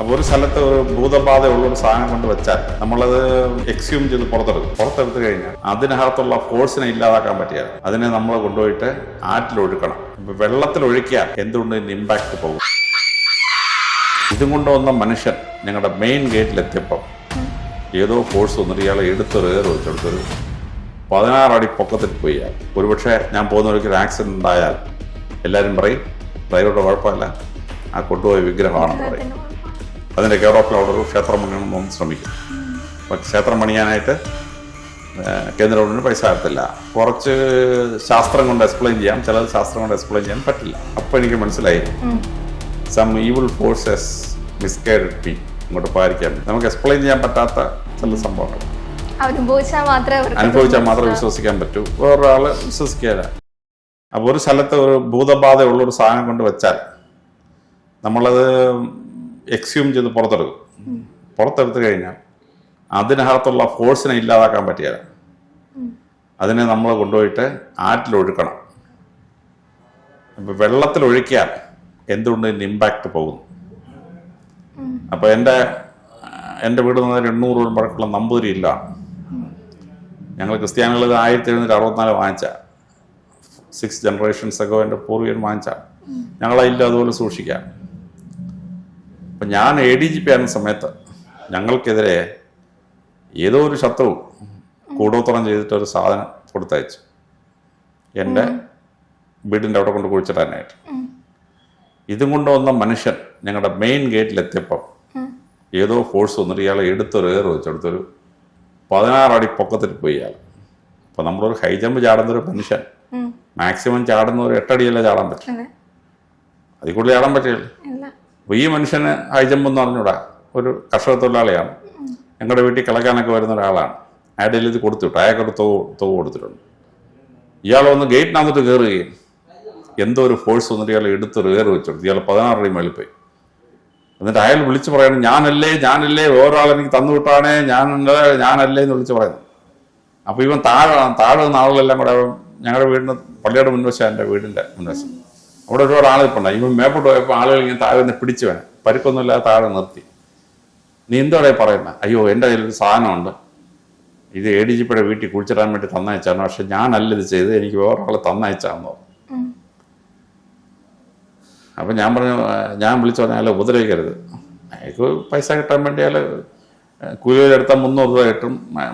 അപ്പോൾ ഒരു സ്ഥലത്ത് ഒരു ഭൂതബാധയുള്ള ഒരു സാധനം കൊണ്ട് വെച്ചാൽ നമ്മളത് എക്സ്യൂം ചെയ്ത് പുറത്തെടുക്കും. പുറത്തെടുത്തു കഴിഞ്ഞാൽ അതിനകത്തുള്ള ഫോഴ്സിനെ ഇല്ലാതാക്കാൻ പറ്റിയാൽ അതിനെ നമ്മൾ കൊണ്ടുപോയിട്ട് ആറ്റിലൊഴുക്കണം ഇപ്പം വെള്ളത്തിലൊഴുക്കിയാൽ എന്തുകൊണ്ട് ഇതിന് ഇമ്പാക്ട് പോകും? ഇതും കൊണ്ടുവന്ന മനുഷ്യൻ ഞങ്ങളുടെ മെയിൻ ഗേറ്റിലെത്തിയപ്പം ഏതോ ഫോഴ്സ് വന്നിട്ട് ഇയാളെ എടുത്തൊരു ഏറ് വെച്ചെടുത്തൊരു പതിനാറടി പൊക്കത്തിൽ പോയി. ഒരുപക്ഷെ ഞാൻ പോകുന്ന ഒരു ആക്സിഡന്റ് ഉണ്ടായാൽ എല്ലാവരും പറയും ഡ്രൈവറുടെ കുഴപ്പമില്ല. ആ കൊണ്ടുപോയ വിഗ്രഹമാണെന്ന് പറയും. അതിന്റെ കെയർ ഓഫ് അവിടെ ഒരു ക്ഷേത്രം പണിയണമെന്ന് ശ്രമിക്കും. അപ്പം ക്ഷേത്രം പണിയാനായിട്ട് കേന്ദ്ര ഗവൺമെന്റ് പൈസ തരത്തില്ല കുറച്ച് ശാസ്ത്രം കൊണ്ട് എക്സ്പ്ലെയിൻ ചെയ്യാം. ചിലത് ശാസ്ത്രം കൊണ്ട് എക്സ്പ്ലെയിൻ ചെയ്യാൻ പറ്റില്ല. അപ്പോൾ എനിക്ക് മനസ്സിലായി. സം ഈവിൾ ഫോഴ്സസ് മിസ്കൈഡ് പി ഇങ്ങോട്ട് പാലിക്കാൻ നമുക്ക് എക്സ്പ്ലെയിൻ ചെയ്യാൻ പറ്റാത്ത ചില സംഭവങ്ങൾ. അനുഭവിച്ചാൽ മാത്രമേ അവർക്ക് അനുഭവിച്ചാൽ മാത്രമേ വിശ്വസിക്കാൻ പറ്റൂ. വേറൊരാൾ വിശ്വസിക്കില്ല അപ്പോൾ ഒരു സ്ഥലത്ത് ഒരു ഭൂതബാധയുള്ള ഒരു സാധനം കൊണ്ട് വെച്ചാൽ നമ്മളത് എക്സ്യൂം ചെയ്ത് പുറത്തെടുക്കും. പുറത്തെടുത്തു കഴിഞ്ഞാൽ അതിനകത്തുള്ള ഫോഴ്സിനെ ഇല്ലാതാക്കാൻ പറ്റിയാൽ അതിനെ നമ്മൾ കൊണ്ടുപോയിട്ട് ആറ്റിലൊഴുക്കണം ഇപ്പം വെള്ളത്തിൽ ഒഴുക്കിയാൽ എന്തുകൊണ്ട് ഇതിന്റെ ഇമ്പാക്റ്റ് പോകുന്നു? അപ്പോൾ എന്റെ എന്റെ വീട് പറഞ്ഞാൽ എണ്ണൂറ് രൂപ പഴക്കമുള്ള നമ്പൂതിരി ഇല്ല. ഞങ്ങൾ ക്രിസ്ത്യാനികൾ ആയിരത്തി എഴുന്നൂറ്റി അറുപത്തിനാല് വാങ്ങിച്ച. സിക്സ് ജനറേഷൻസ് ഒക്കെ എന്റെ പൂർവികൻ വാങ്ങിച്ച. ഞങ്ങളതില്ല അതുപോലെ സൂക്ഷിക്കാം. അപ്പം ഞാൻ എ ഡി ജി പി ആയിരുന്ന സമയത്ത് ഞങ്ങൾക്കെതിരെ ഏതോ ഒരു ശത്രു കൂടോത്രം ചെയ്തിട്ട് ഒരു സാധനം കൊടുത്തയച്ചു. എന്റെ വീടിന്റെ അവിടെ കൊണ്ട് കുഴിച്ചിടാനായിട്ട്. ഇതും കൊണ്ട് വന്ന മനുഷ്യൻ ഞങ്ങളുടെ മെയിൻ ഗേറ്റിലെത്തിയപ്പം ഏതോ ഫോഴ്സ് വന്നിട്ട് ഇയാളെ എടുത്തൊരു ഏറ് വെച്ചെടുത്തൊരു പതിനാറടി പൊക്കത്തിൽ പോയി ഇയാൾ അപ്പം നമ്മളൊരു ഹൈ ജമ്പ് ചാടുന്ന ഒരു മനുഷ്യൻ. മാക്സിമം ചാടുന്ന ഒരു എട്ടടിയല്ലേ ചാടാൻ പറ്റും. അതെ. അതിൽ കൂടുതൽ ചാടാൻ പറ്റില്ല. അപ്പോൾ ഈ മനുഷ്യന് ഹൈജമ്പ് എന്ന് പറഞ്ഞൂടാ. ഒരു കർഷക തൊഴിലാളിയാണ്. ഞങ്ങളുടെ വീട്ടിൽ കിളക്കാനൊക്കെ വരുന്ന ഒരാളാണ്. അയാളുടെ ഇത് കൊടുത്തു വിട്ടു അയാൾക്ക് ഒരു തുക തുക കൊടുത്തിട്ടുണ്ട്. ഇയാൾ വന്ന് ഗേറ്റിനകത്തോട്ട് കയറുകയും എന്തോ ഒരു ഫോഴ്സ് വന്നിട്ട് ഇയാൾ എടുത്ത് കയറി വെച്ചെടുത്തു ഇയാൾ പതിനാറടി മേളിൽ പോയി. എന്നിട്ട് അയാൾ വിളിച്ചു പറയണം ഞാനല്ലേ ഞാനല്ലേ ഓരോ എനിക്ക് തന്നു വിട്ടാണേ ഞാനല്ലേ ഞാനല്ലേ എന്ന് വിളിച്ച് പറയുന്നു. അപ്പോൾ ഇവൻ താഴെ താഴെ നിന്ന ആളുകളെല്ലാം കൂടെ ഞങ്ങളുടെ വീടിന് പള്ളിയുടെ മുൻവശം എന്റെ വീടിന്റെ മുൻവശം. അവിടെ ഒരുപാട് ആൾ ഇപ്പം ഇവൻ മേപ്പോട്ട് പോയപ്പോൾ ആളുകൾ ഇങ്ങനെ താഴെ നിന്ന് പിടിച്ചു വേണം. പരിക്കൊന്നുമില്ലാതെ താഴെ നിർത്തി. നീ എന്തോടെ പറയുന്നത് അയ്യോ എന്റെ കയ്യിലൊരു സാധനമുണ്ട്. ഇത് എ ഡി ജി പിയുടെ വീട്ടിൽ കുഴിച്ചിടാൻ വേണ്ടി തന്നയച്ചാണ്. പക്ഷെ ഞാനല്ല ഇത് ചെയ്ത് എനിക്ക് വേറൊരാൾ തന്നയച്ചാന്ന്. അപ്പം ഞാൻ പറഞ്ഞു ഞാൻ വിളിച്ചു പറഞ്ഞാൽ അയാളെ ഉപദ്രവിക്കരുത്. അയാൾക്ക് പൈസ കിട്ടാൻ വേണ്ടി അയാൾ കൂലിയിലെടുത്താൽ മുന്നൂറ് രൂപ കിട്ടും.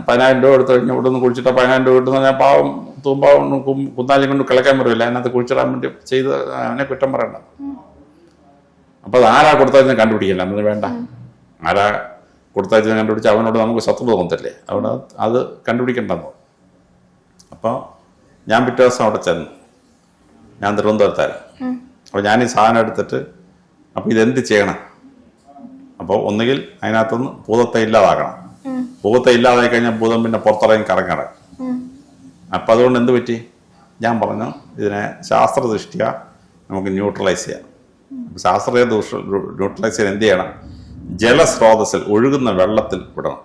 പതിനായിരം രൂപ എടുത്തു കഴിഞ്ഞാൽ ഇവിടെ നിന്ന് കുഴിച്ചിട്ടാൽ പതിനായിരം രൂപ കിട്ടുന്ന ഞാൻ പാവം തൂമ്പാവും കുന്നാലും കുന്നാലി കൊണ്ട് കിളക്കാൻ പറ്റില്ല അതിനകത്ത് കുഴിച്ചിടാൻ വേണ്ടി ചെയ്ത് അവനെ കുറ്റം പറയണ്ട. അപ്പൊ അത് ആരാ കൊടുത്തതെന്ന് കണ്ടുപിടിക്കില്ല. എന്നത് വേണ്ട. ആരാ കൊടുത്താൽ കണ്ടുപിടിച്ച് അവനോട് നമുക്ക് ശത്രു തോന്നത്തില്ലേ? അവിടെ അത് കണ്ടുപിടിക്കണ്ടെന്ന്. അപ്പോൾ ഞാൻ പിറ്റേ ദിവസം അവിടെ ചെന്നു. ഞാൻ തിരുവനന്തപുരത്തായിരുന്നു. അപ്പോൾ ഞാൻ ഈ സാധനം എടുത്തിട്ട് അപ്പോൾ ഇതെന്ത് ചെയ്യണം? അപ്പോൾ ഒന്നുകിൽ അതിനകത്തുനിന്ന് ഭൂതത്തെ ഇല്ലാതാക്കണം. ഭൂതത്തെ ഇല്ലാതായി കഴിഞ്ഞാൽ ഭൂതം പിന്നെ പുറത്തിറങ്ങി കറങ്ങണം. ഉം. അപ്പോൾ അതുകൊണ്ട് എന്ത് പറ്റി? ഞാൻ പറഞ്ഞു ഇതിനെ ശാസ്ത്രദൃഷ്ടിയ നമുക്ക് ന്യൂട്രലൈസ് ചെയ്യാം. ശാസ്ത്രീയ ദൂഷ- ന്യൂട്രലൈസ് ചെയ്യാൻ എന്ത് ചെയ്യണം? ജലസ്രോതസ്സിൽ ഒഴുകുന്ന വെള്ളത്തിൽ വിടണം.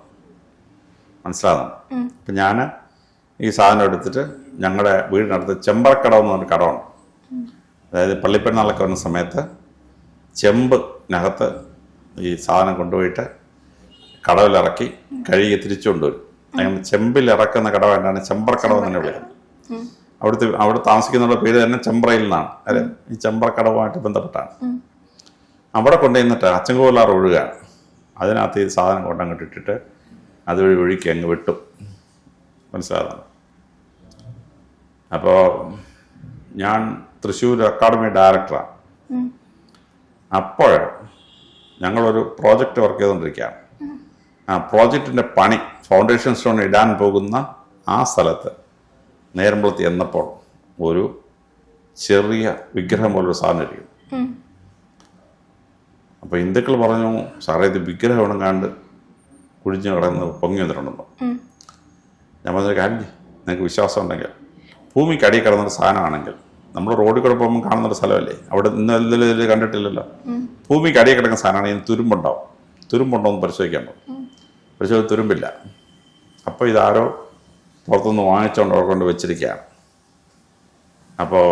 മനസ്സിലാകണം. അപ്പം ഞാൻ ഈ സാധനം എടുത്തിട്ട് ഞങ്ങളുടെ വീടിനടുത്ത് ചെമ്പറക്കടവ് എന്ന് പറഞ്ഞ കടമാണ് അതായത് പള്ളിപ്പെരുന്നാളൊക്കെ വരുന്ന സമയത്ത് ചെമ്പിനകത്ത് ഈ സാധനം കൊണ്ടുപോയിട്ട് കടവിലിറക്കി കഴുകി തിരിച്ചു കൊണ്ടുവരും അങ്ങനെ ചെമ്പിൽ ഇറക്കുന്ന കടവായിട്ടാണ് ചെമ്പർക്കടവ് തന്നെ വിളിക്കുന്നത്. അവിടുത്തെ അവിടെ താമസിക്കുന്നവരുടെ പേര് തന്നെ ചെമ്പ്രയിൽ നിന്നാണ്. അല്ലെ? ഈ ചെമ്പ്രക്കടവുമായിട്ട് ബന്ധപ്പെട്ടാണ്. അവിടെ കൊണ്ടുവന്നിട്ട് അച്ചൻകോലാർ ഒഴുകാണ് അതിനകത്ത് ഈ സാധനം കൊണ്ടങ്ങോട്ട് ഇട്ടിട്ട് അതുവഴി ഒഴുക്കി അങ്ങ് വിട്ടു. മനസ്സിലാകുന്നു അപ്പോൾ ഞാൻ തൃശ്ശൂർ അക്കാഡമി ഡയറക്ടറാണ്. അപ്പോൾ ഞങ്ങളൊരു പ്രോജക്റ്റ് വർക്ക് ചെയ്തുകൊണ്ടിരിക്കുകയാണ്. ആ പ്രോജക്റ്റിന്റെ പണി ഫൗണ്ടേഷൻ സ്റ്റോൺ ഇടാൻ പോകുന്ന ആ സ്ഥലത്ത് നേരമ്പളത്ത് എന്നപ്പോൾ ഒരു ചെറിയ വിഗ്രഹം പോലൊരു സാധനം ഇരിക്കും. അപ്പോൾ ഹിന്ദുക്കൾ പറഞ്ഞു സാറേ ഇത് വിഗ്രഹം എവിടെ കണ്ട് കുഴിഞ്ഞു കിടന്ന് പൊങ്ങി വന്നിട്ടുണ്ടോ ഞാൻ പറഞ്ഞൊരു കാര്യം. നിങ്ങൾക്ക് വിശ്വാസം ഉണ്ടെങ്കിൽ. ഭൂമിക്ക് അടിയിൽ കിടന്നൊരു സാധനമാണെങ്കിൽ നമ്മൾ റോഡിൽ കൂടെ പോകുമ്പോൾ കാണുന്നൊരു സ്ഥലമല്ലേ? അവിടെ ഇന്നലെ കണ്ടിട്ടില്ലല്ലോ. ഭൂമി ഭൂമിക്ക് അടിയിൽ കിടക്കുന്ന സാധനമാണ് ഇതിന് തുരുമ്പുണ്ടാവും. തുരുമ്പുണ്ടോ എന്ന് പരിശോധിക്കാൻ പോകും. പരിശോധിച്ച് തുരുമ്പില്ല. അപ്പോൾ ഇതാരോ പുറത്തുനിന്ന് വാങ്ങിച്ചുകൊണ്ട് അവിടെ കൊണ്ട് വെച്ചിരിക്കുകയാണ്. അപ്പോൾ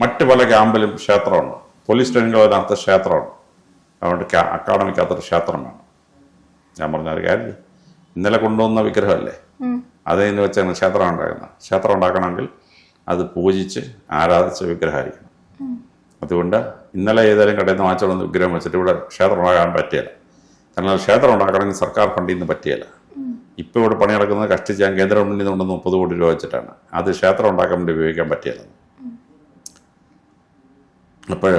മറ്റു പല ക്യാമ്പിലും ക്ഷേത്രമുണ്ട്. പോലീസ് ട്രെയിനിങ് അതിനകത്ത് ക്ഷേത്രമാണ് അതുകൊണ്ട് അക്കാഡമിക്കകത്തൊരു ക്ഷേത്രം വേണം. ഞാൻ പറഞ്ഞ ഒരു കാര്യം. ഇന്നലെ കൊണ്ടുവന്ന വിഗ്രഹമല്ലേ? അതിൽ നിന്ന് വെച്ചാണ് ക്ഷേത്രം ഉണ്ടാക്കുന്നത് ക്ഷേത്രം ഉണ്ടാക്കണമെങ്കിൽ അത് പൂജിച്ച് ആരാധിച്ച വിഗ്രഹമായിരിക്കണം. അതുകൊണ്ട് ഇന്നലെ ഏതായാലും കടയിൽ നിന്ന് വാങ്ങിച്ചോളുന്ന വിഗ്രഹം വെച്ചിട്ട് ഇവിടെ ക്ഷേത്രം ഉണ്ടാകാൻ പറ്റിയല്ല. കാരണം ക്ഷേത്രം ഉണ്ടാക്കണമെങ്കിൽ സർക്കാർ ഫണ്ടിൽ നിന്ന് പറ്റിയല്ല. ഇപ്പോൾ ഇവിടെ പണി നടക്കുന്നത് കഷ്ടിച്ച് ഞാൻ കേന്ദ്ര ഫണ്ടിൽ നിന്ന് കൊണ്ടുവന്ന് മുപ്പത് കോടി രൂപ വെച്ചിട്ടാണ്. അത് ക്ഷേത്രം ഉണ്ടാക്കാൻ വേണ്ടി ഉപയോഗിക്കാൻ പറ്റിയല്ല. അപ്പോൾ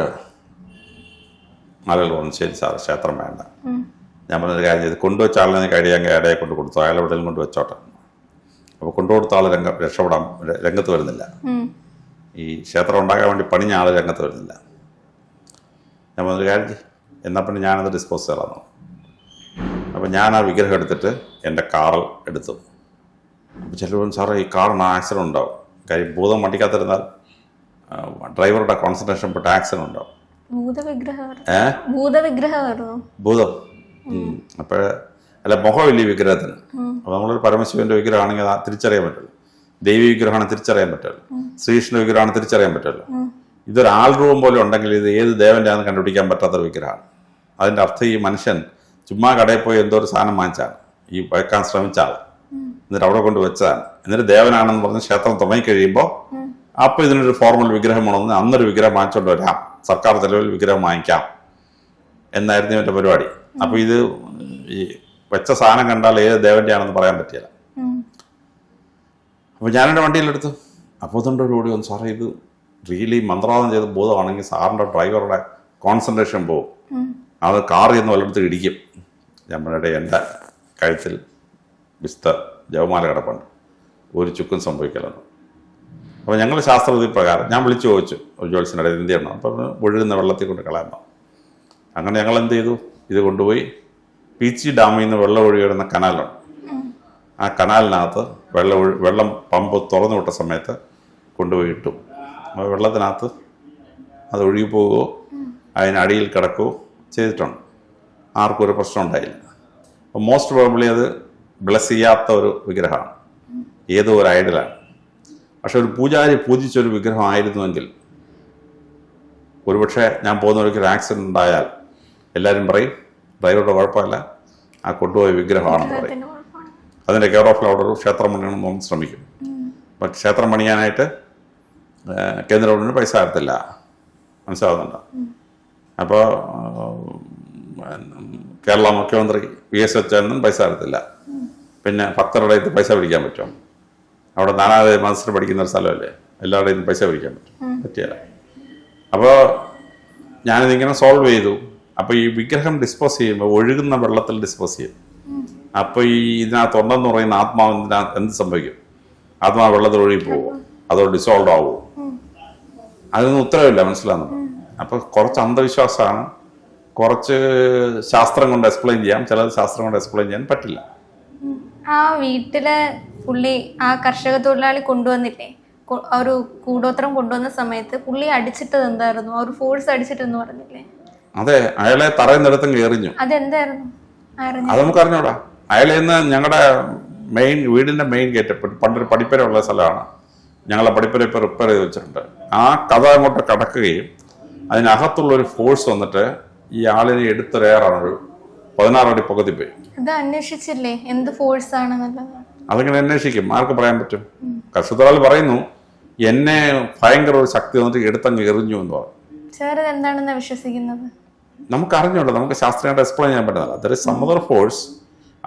ആളുകൾ പറഞ്ഞു ശരി സാർ ക്ഷേത്രം വേണ്ട. ഞാൻ പറഞ്ഞൊരു കാര്യം ചെയ്ത്. കൊണ്ടുവച്ച ആളിനെ കഴിയാൻ ഇടയെ കൊണ്ട് കൊടുത്തു. അയാൾ എവിടെയും കൊണ്ട് വെച്ചോട്ടെ അപ്പോൾ കൊണ്ടുകൊടുത്ത ആൾ രംഗം രക്ഷപ്പെടാൻ രംഗത്ത് വരുന്നില്ല. ഈ ക്ഷേത്രം ഉണ്ടാക്കാൻ വേണ്ടി പണിഞ്ഞ ആൾ രംഗത്ത് വരുന്നില്ല ഞാൻ പറഞ്ഞൊരു കാര്യം എന്നാൽ പിന്നെ ഞാനത് ഡിസ്പോസ് ചെയ്യാമെന്നു അപ്പോൾ ഞാൻ ആ വിഗ്രഹം എടുത്തിട്ട് എന്റെ കാറിൽ എടുത്തു. അപ്പോൾ ചിലപ്പോൾ സാറേ ഈ കാറിന് ആക്സിഡന്റ് ഉണ്ടാവും. കാര്യം ഭൂതം വണ്ടിക്കാത്തിരുന്നാൽ ഡ്രൈവറുടെ കോൺസെൻട്രേഷൻ പെട്ട് ആക്സിഡന്റ് ഉണ്ടാവും. ഭൂതം. അപ്പോഴേ അല്ല മുഖമില്ല ഈ വിഗ്രഹത്തിന്. അപ്പോൾ നമ്മളൊരു പരമശിവന്റെ വിഗ്രഹമാണെങ്കിൽ അത് തിരിച്ചറിയാൻ പറ്റുള്ളൂ. ദേവി വിഗ്രഹമാണ് തിരിച്ചറിയാൻ പറ്റുള്ളൂ ശ്രീകൃഷ്ണ വിഗ്രഹമാണ് തിരിച്ചറിയാൻ പറ്റുള്ളൂ ഇതൊരു ആൾ രൂപം പോലെ ഉണ്ടെങ്കിൽ ഇത് ഏത് ദേവന്റെ ആണെന്ന് കണ്ടുപിടിക്കാൻ പറ്റാത്തൊരു വിഗ്രഹമാണ്. അതിന്റെ അർത്ഥം ഈ മനുഷ്യൻ ചുമ്മാ കടയിൽ പോയി എന്തോ ഒരു സാധനം വാങ്ങിച്ചാണ്. ഈ വയ്ക്കാൻ ശ്രമിച്ച ആൾ എന്നിട്ട് അവിടെ കൊണ്ട് വെച്ചതാണ് എന്നിട്ട് ദേവനാണെന്ന് പറഞ്ഞ് ക്ഷേത്രം തുടങ്ങി കഴിയുമ്പോൾ അപ്പോൾ ഇതിനൊരു ഫോർമൽ വിഗ്രഹം ഉണ്ടെന്ന് അന്നൊരു വിഗ്രഹം വാങ്ങിച്ചുകൊണ്ട് വരാം. സർക്കാർ ചെലവിൽ വിഗ്രഹം വാങ്ങിക്കാം. എന്നായിരുന്നു ഇവന്റെ പരിപാടി. അപ്പൊ ഇത് ഈ വെച്ച സാധനം കണ്ടാൽ ഏത് ദേവന്റെ ആണെന്ന് പറയാൻ പറ്റില്ല. ഉം. ഞാനെന്റെ വണ്ടിയിലെടുത്ത്. അപ്പോൾ ഒരു ഓടി വന്നു. സാറേ ഇത് റിയലി മന്ത്രവാദം ചെയ്ത് ബോധമാണെങ്കിൽ സാറിന്റെ ഡ്രൈവറുടെ കോൺസെൻട്രേഷൻ പോകും. അത് കാർ ചെന്ന് വല്ലയിടത്ത് ഇടിക്കും. ഞമ്മളുടെ എന്റെ കഴുത്തിൽ വിസ്ത ജവമാല കിടപ്പുണ്ട്. ഒരു ചുക്കും സംഭവിക്കലെന്ന് അപ്പോൾ ഞങ്ങൾ ശാസ്ത്രവിധി പ്രകാരം ഞാൻ വിളിച്ചു ചോദിച്ചു. ഒരു ജോത്സ്യന്റെ എന്ത് ചെയ്യണം? അപ്പോൾ പറഞ്ഞു, ഒഴുകുന്ന വെള്ളത്തിൽ കൊണ്ട് കളയാൻ പറഞ്ഞു അങ്ങനെ ഞങ്ങൾ എന്ത് ചെയ്തു? ഇത് കൊണ്ടുപോയി പീച്ചി ഡാമിൽ നിന്ന് വെള്ളം ഒഴുകിടുന്ന കനാലുണ്ട്. ആ കനാലിനകത്ത് വെള്ളം വെള്ളം പമ്പ് തുറന്നു വിട്ട സമയത്ത് കൊണ്ടുപോയി ഇട്ടു. അപ്പോൾ വെള്ളത്തിനകത്ത് അത് ഒഴുകി പോവുകയോ അതിനടിയിൽ കിടക്കുകയോ ചെയ്തിട്ടുണ്ട്. ആർക്കും ഒരു പ്രശ്നം ഉണ്ടായില്ല. അപ്പോൾ മോസ്റ്റ് പ്രോബ്ലി അത് ബ്ലസ് ചെയ്യാത്ത ഒരു വിഗ്രഹമാണ്. ഏതോ ഒരു ഐഡലാണ് പക്ഷെ ഒരു പൂജാരി പൂജിച്ചൊരു വിഗ്രഹമായിരുന്നുവെങ്കിൽ ഒരുപക്ഷെ ഞാൻ പോകുന്ന ഒരു ആക്സിഡന്റ് ഉണ്ടായാൽ എല്ലാവരും പറയും ഡ്രൈവറുടെ കുഴപ്പമില്ല ആ കൊണ്ടുപോയ വിഗ്രഹമാണെന്ന് പറയും. അതിന്റെ കെയർ ഓഫ് അവിടെ ഒരു ക്ഷേത്രം പണിയണം നമ്മൾ ശ്രമിക്കും. അപ്പം ക്ഷേത്രം പണിയാനായിട്ട് കേന്ദ്ര ഗവൺമെന്റ് പൈസ തരത്തില്ല. മനസ്സിലാവുന്നുണ്ട്? അപ്പോൾ കേരള മുഖ്യമന്ത്രി വി എസ് അച്യുതനും പൈസ തരത്തില്ല. പിന്നെ ഭക്തരുടെ ഇത് പൈസ പിടിക്കാൻ പറ്റും അവിടെ നാനാതെ മാസ്റ്റർ പഠിക്കുന്ന ഒരു സ്ഥലമല്ലേ? എല്ലാവരുടെയും പൈസ പിടിക്കാൻ പറ്റും പറ്റിയല്ല. അപ്പോൾ ഞാനിതിങ്ങനെ സോൾവ് ചെയ്തു. അപ്പോൾ ഈ വിഗ്രഹം ഡിസ്പോസ് ചെയ്യുമ്പോൾ ഒഴുകുന്ന വെള്ളത്തിൽ ഡിസ്പോസ് ചെയ്യും. അപ്പോൾ ഈ ഇതിനകത്ത് ഉണ്ടെന്ന് പറയുന്ന ആത്മാവ് എന്ത് സംഭവിക്കും? ആത്മാവ് വെള്ളത്തിൽ ഒഴുകി പോവോ അതോ ഡിസോൾവ് ആവുമോ അതിനൊന്നും ഉത്തരവില്ല മനസ്സിലാകുന്നു അപ്പോൾ കുറച്ച് അന്ധവിശ്വാസമാണ്. കുറച്ച് ശാസ്ത്രം കൊണ്ട് എക്സ്പ്ലെയിൻ ചെയ്യാം. ചിലത് ശാസ്ത്രം കൊണ്ട് എക്സ്പ്ലെയിൻ ചെയ്യാൻ പറ്റില്ല. ആ വീട്ടിലെ പുള്ളി ആ കർഷക തൊഴിലാളി കൊണ്ടുവന്നില്ലേ? ഒരു കൂടോത്രം കൊണ്ടുവന്ന സമയത്ത് പുള്ളി അടിച്ചിട്ടത് എന്തായിരുന്നു? ആ ഒരു ഫോഴ്സ് അടിച്ചിട്ടെന്ന് പറഞ്ഞില്ലേ? അതെ അയാളെ തറയുന്നിടത്തും എറിഞ്ഞു. അതെന്തായിരുന്നു? അത് നമുക്ക് അറിഞ്ഞൂടാ അയാളെ ഇന്ന് ഞങ്ങളുടെ മെയിൻ വീടിന്റെ മെയിൻ ഗേറ്റ് പണ്ടൊരു പടിപ്പര ഉള്ള സ്ഥലമാണ്. ഞങ്ങളെ പടിപ്പര ഇപ്പോൾ റിപ്പയർ ചെയ്ത് വെച്ചിട്ടുണ്ട്. ആ കഥ അങ്ങോട്ട് കടക്കുകയും അതിനകത്തുള്ള ഒരു ഫോഴ്സ് വന്നിട്ട് ഈ ആളിനെ എടുത്തൊരേറാണ് ഒരു പതിനാറടി പകുതി പോയി. ഇത് അന്വേഷിച്ചില്ലേ? എന്ത് ഫോഴ്സ് ആണെന്നുള്ളത്? അതിങ്ങനെ അന്വേഷിക്കും? ആർക്ക് പറയാൻ പറ്റും? കർഷകരാൾ പറയുന്നു. എന്നെ ഭയങ്കര ഒരു ശക്തി വന്നിട്ട് എടുത്തങ്ങ് എറിഞ്ഞു എന്ന് പറഞ്ഞു. സാർ ഇത് വിശ്വസിക്കുന്നത്? നമുക്ക് അറിഞ്ഞോളൂ നമുക്ക് ശാസ്ത്രീയമായിട്ട് എക്സ്പ്ലെയിൻ ചെയ്യാൻ പറ്റുന്നില്ല. അതൊരു സമദർ ഫോഴ്സ്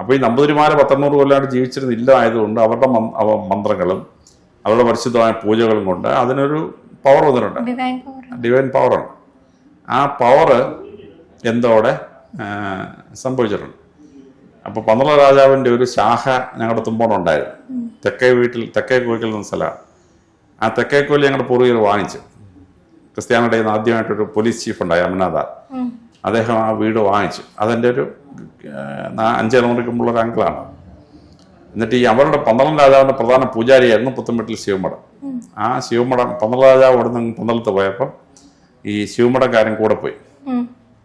അപ്പോൾ ഈ നമ്പൂതിരിമാരെ പത്തൊമ്പത് കൊല്ലമായിട്ട് ജീവിച്ചിരുന്നില്ല ആയതുകൊണ്ട് അവരുടെ മന്ത്രങ്ങളും അവരുടെ പരിശുദ്ധമായ പൂജകളും കൊണ്ട് അതിനൊരു പവർ വന്നിട്ടുണ്ട്. ഡിവൈൻ പവറുണ്ട് ആ പവർ എന്തോടെ സംഭവിച്ചിട്ടുണ്ട്. അപ്പോൾ പന്ത്രണ്ട് രാജാവിന്റെ ഒരു ശാഖ ഞങ്ങളുടെ തുമ്പോണുണ്ടായിരുന്നു തെക്കേ വീട്ടിൽ തെക്കേ കോയിക്കൽ എന്ന സ്ഥലമാണ് ആ തെക്കേ കോയിൽ ഞങ്ങളുടെ പൂർവികർ വാങ്ങിച്ചു. ക്രിസ്ത്യാനിയുടെ ആദ്യമായിട്ടൊരു പോലീസ് ചീഫ് ഉണ്ടായി അമനാഥ അദ്ദേഹം ആ വീട് വാങ്ങിച്ചു. അതെന്റെ ഒരു അഞ്ച് തലമുറയ്ക്ക് മുമ്പുള്ള ഒരു അങ്കിളാണ് എന്നിട്ട് ഈ അവരുടെ പന്തളം രാജാവിന്റെ പ്രധാന പൂജാരിയായിരുന്നു പുത്തൻപെട്ടിൽ ശിവമഠം. ആ ശിവമഠം പന്തള രാജാവ് അവിടെ നിന്ന് പന്തളത്ത് പോയപ്പം ഈ ശിവമഠക്കാരൻ കൂടെ പോയി.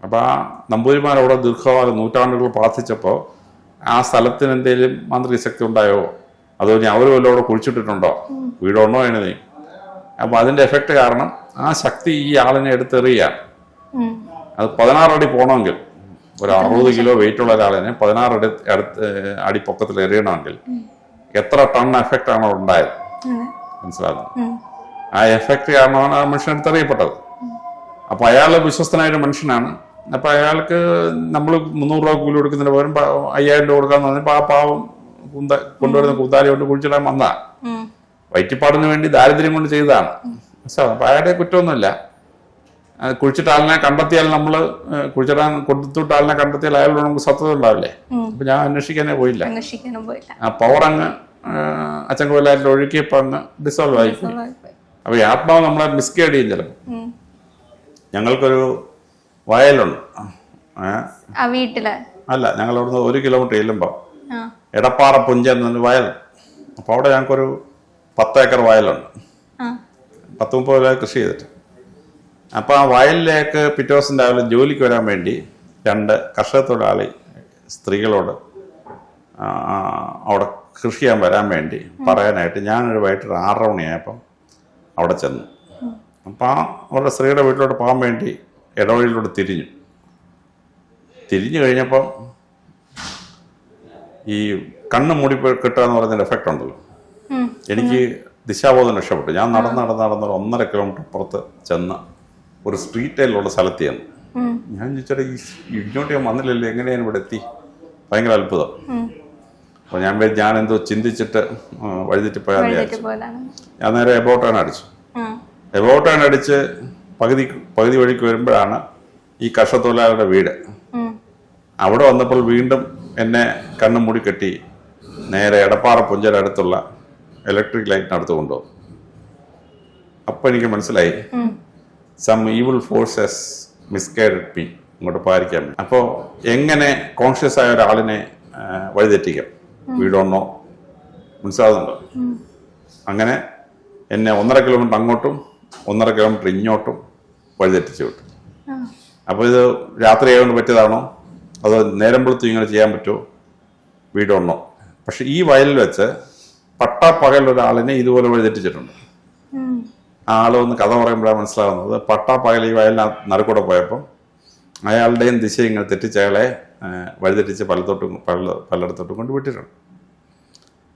അപ്പോൾ ആ നമ്പൂതിരിമാർ അവിടെ ദീർഘകാലം നൂറ്റാണ്ടുകൾ പ്രാർത്ഥിച്ചപ്പോൾ ആ സ്ഥലത്തിന് എന്തെങ്കിലും മാന്ത്രിക ശക്തി ഉണ്ടായോ? അതോ ഇനി അവർ വല്ലതും അവിടെ കുഴിച്ചിട്ടിട്ടുണ്ടോ? വീടുണ്ടോ എഴുതി അപ്പം അതിന്റെ എഫക്റ്റ് കാരണം ആ ശക്തി ഈ ആളിനെ എടുത്തെറിയുകയാണ്. ഉം. അത് പതിനാറടി പോകണമെങ്കിൽ ഒരു അറുപത് കിലോ വെയിറ്റ് ഉള്ള ഒരാളിനെ പതിനാറ് അടി അടുത്ത് അടി പൊക്കത്തിൽ എറിയണമെങ്കിൽ എത്ര ടൺ എഫക്റ്റ് ആണ് ഉണ്ടായത്. മനസ്സിലാകുന്നു ആ എഫക്റ്റ് കാരണമാണ് ആ മനുഷ്യൻ അടുത്തറിയപ്പെട്ടത് അപ്പൊ അയാൾ വിശ്വസ്തനായ ഒരു മനുഷ്യനാണ്. അപ്പൊ അയാൾക്ക് നമ്മൾ മുന്നൂറ് രൂപ കൂലി കൊടുക്കുന്നതിന് പകരം അയ്യായിരം രൂപ കൊടുക്കാന്ന് പറഞ്ഞപ്പോൾ ആ പാവം കുന്ത കൊണ്ടുവരുന്ന കുന്താലി കൊണ്ട് കുഴിച്ചിടാൻ വന്നതാ. ഉം. വയറ്റിപ്പാടിന് വേണ്ടി ദാരിദ്ര്യം കൊണ്ട് ചെയ്തതാണ്. മനസ്സിലാവും അപ്പൊ അയാളുടെ കുറ്റമൊന്നുമില്ല. കുഴിച്ചിട്ട ആളിനെ കണ്ടെത്തിയാൽ നമ്മൾ കുഴിച്ചിടാൻ കൊടുത്തിട്ട് ആളിനെ കണ്ടെത്തിയാൽ അയാളോട് നമുക്ക് സത്യത ഉണ്ടാവില്ലേ? അപ്പൊ ഞാൻ അന്വേഷിക്കാനേ പോയില്ല. പോയില്ല. ആ പവർ അങ്ങ് അച്ഛൻ ഒഴുക്കിയപ്പോ അങ്ങ് ഡിസോൾവ് ആയി. അപ്പൊ ഈ ആത്മാവ് നമ്മളെ മിസ്ഗൈഡ് ചെയ്യും ചിലപ്പോൾ. ഞങ്ങൾക്കൊരു വയലുണ്ട്. വീട്ടിൽ? അല്ല ഞങ്ങൾ അവിടുന്ന് ഒരു കിലോമീറ്റർ ചെല്ലുമ്പോൾ ആ. എടപ്പാറ പുഞ്ച എന്നൊരു വയൽ. അപ്പോൾ അവിടെ ഞങ്ങൾക്കൊരു പത്ത് ഏക്കർ വയലുണ്ട്. ആ. പത്ത് മുപ്പത് കൃഷി ചെയ്തിട്ട്. അപ്പോൾ ആ വയലിലേക്ക് പിറ്റേ ദിവസം രാവിലെ ജോലിക്ക് വരാൻ വേണ്ടി രണ്ട് കർഷക തൊഴിലാളി സ്ത്രീകളോട് അവിടെ കൃഷി ചെയ്യാൻ വരാൻ വേണ്ടി പറയാനായിട്ട് ഞാനൊരു വൈകിട്ട് ഒരു ആറര മണിയായപ്പം അവിടെ ചെന്നു. അപ്പം ആ അവരുടെ സ്ത്രീയുടെ വീട്ടിലോട്ട് പോകാൻ വേണ്ടി ഇടവഴിയിലൂടെ തിരിഞ്ഞു. തിരിഞ്ഞു കഴിഞ്ഞപ്പം ഈ കണ്ണ് മൂടി കിട്ടുക എന്ന് പറയുന്നതിന്റെ എഫക്റ്റ് ഉണ്ടല്ലോ. എനിക്ക് ദിശാബോധം രക്ഷപ്പെട്ടു. ഞാൻ നടന്ന് നടന്ന് നടന്ന് ഒരു ഒന്നര കിലോമീറ്റർ പുറത്ത് ചെന്ന് ഒരു സ്ട്രീറ്റ് ടൈലുള്ള സ്ഥലത്ത് ചെന്നു ഞാൻ ചോദിച്ചാൽ ഈ ഇങ്ങോട്ട് ഞാൻ വന്നില്ലല്ലോ എങ്ങനെയാണ് ഇവിടെ എത്തി? ഭയങ്കര അത്ഭുതം. അപ്പൊ അപ്പോൾ ഞാൻ ഞാൻ എന്തോ ചിന്തിച്ചിട്ട് ആ, വഴിതെറ്റി പോയാൽ വഴിതെറ്റി വിചാരിച്ചു. പോയതാണ്. ഞാൻ നേരെ എബോട്ടാണ് അടിച്ചു. എബോട്ടാണ് അടിച്ച് പകുതി പകുതി വഴിക്ക് വരുമ്പോഴാണ് ഈ കർഷത്തൊഴിലാളിയുടെ വീട്. അവിടെ വന്നപ്പോൾ വീണ്ടും എന്നെ കണ്ണും മൂടി കെട്ടി നേരെ എടപ്പാറ പുഞ്ചയുടെ അടുത്തുള്ള ഇലക്ട്രിക് ലൈറ്റിനടുത്ത് കൊണ്ടുപോകും അപ്പൊ എനിക്ക് മനസ്സിലായി. Some evil forces misguide me ഇങ്ങോട്ട് പാലിക്കാൻ അപ്പോൾ എങ്ങനെ കോൺഷ്യസ് ആയ ഒരാളിനെ വഴിതെറ്റിക്കാം? വീടൊന്നോ മനസ്സിലാകുന്നുണ്ടോ അങ്ങനെ എന്നെ ഒന്നര കിലോമീറ്റർ അങ്ങോട്ടും ഒന്നര കിലോമീറ്റർ ഇങ്ങോട്ടും വഴിതെറ്റിച്ചു വിട്ടു. അപ്പോൾ ഇത് രാത്രി ആയതുകൊണ്ട് പറ്റിയതാണോ? അതോ നേരം വെളുത്തും ഇങ്ങനെ ചെയ്യാൻ പറ്റുമോ? വീടോണോ പക്ഷെ ഈ വയലിൽ വെച്ച് പട്ടാപ്പകൽ ഒരാളിനെ ഇതുപോലെ വഴിതെറ്റിച്ചിട്ടുണ്ട്. ആൾ വന്ന് കഥ പറയുമ്പോഴാണ് മനസ്സിലാകുന്നത് പട്ടാപ്പകൽ ഈ വയലിന് നടുക്കൂടെ പോയപ്പം അയാളുടെയും ദിശ ഇങ്ങനെ തെറ്റിച്ച് അയാളെ വഴിതെറ്റിച്ച് പലത്തോട്ടും പല പലയിടത്തോട്ടും കൊണ്ട് വിട്ടിട്ടുണ്ട്.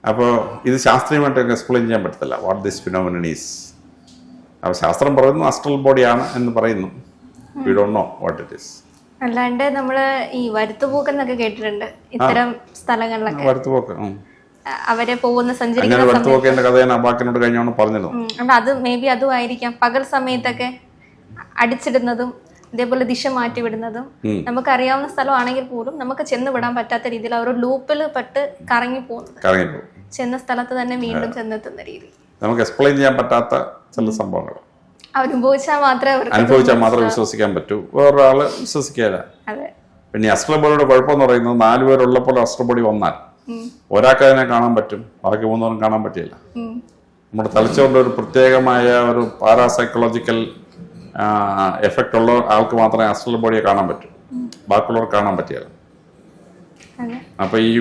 അപ്പോൾ ഇത് ശാസ്ത്രീയമായിട്ട് എക്സ്പ്ലെയിൻ ചെയ്യാൻ പറ്റത്തില്ല. വാട്ട് ദിസ് ഫിനോമിനൻ ഈസ് അപ്പോൾ ശാസ്ത്രം പറയുന്നു അസ്ട്രൽ ബോഡിയാണ് എന്ന് പറയുന്നു. We don't know what it is അല്ലാണ്ട് നമ്മൾ ഈ വരുത്തുപോക്കെന്നൊക്കെ കേട്ടിട്ടുണ്ട്. ഇത്തരം സ്ഥലങ്ങളിലൊക്കെ. വരുത്തുപോക്ക്. അവരെ പോകുന്ന സഞ്ചരിക്കുന്ന പറഞ്ഞിരുന്നു. അത് മേ ബി അതും ആയിരിക്കാം. പകൽ സമയത്തൊക്കെ അടിച്ചിടുന്നതും ഇതേപോലെ ദിശ മാറ്റി വിടുന്നതും നമുക്ക് അറിയാവുന്ന സ്ഥലമാണെങ്കിൽ പോലും നമുക്ക് ചെന്ന് വിടാൻ പറ്റാത്ത രീതിയിൽ അവർ ലൂപ്പിൽ പെട്ട് കറങ്ങി പോകുന്നത്. കറങ്ങിപ്പോ ചെന്ന സ്ഥലത്ത് തന്നെ വീണ്ടും ചെന്നെത്തുന്ന രീതി. നമുക്ക് എക്സ്പ്ലെയിൻ ചെയ്യാൻ പറ്റാത്ത ചില സംഭവങ്ങൾ. അനുഭവിച്ചാൽ മാത്രമേ അനുഭവിച്ചാൽ മാത്രമേ വിശ്വസിക്കാൻ പറ്റൂ. വേറൊരാൾ വിശ്വസിക്കാതെ പിന്നെ ഈ അസ്ട്രബോഡിയുടെ കുഴപ്പമെന്ന് പറയുന്നത് നാലുപേരുള്ളപ്പോൾ അസ്ട്രബോഡി വന്നാൽ. ഒരാൾക്ക് അതിനെ കാണാൻ പറ്റും ബാക്കി മൂന്നോറും കാണാൻ പറ്റില്ല. നമ്മുടെ തലച്ചോറിന്റെ ഒരു പ്രത്യേകമായ ഒരു പാരാസൈക്കോളജിക്കൽ എഫക്റ്റ് ഉള്ള ആൾക്ക് മാത്രമേ അസ്ട്രൽ ബോഡിയെ കാണാൻ പറ്റൂ. ബാക്കിയുള്ളവർക്ക് കാണാൻ പറ്റിയല്ല അപ്പൊ ഈ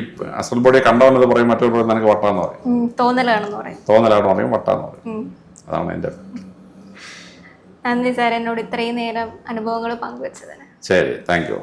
അസ്ട്രൽ ബോഡിയെ കണ്ടവനത് പറയും മറ്റൊരു പറയും നിനക്ക് വട്ടാന്ന് പറയും. തോന്നലാണെന്ന് പറയും. തോന്നലാണെന്ന് പറയും വട്ടാന്ന് പറയും. അതാണ് എന്റെ നന്ദി സാർ എന്നോട് ഇത്രയും നേരം അനുഭവങ്ങൾ പങ്കുവച്ചതിന്. ശരി താങ്ക് യു.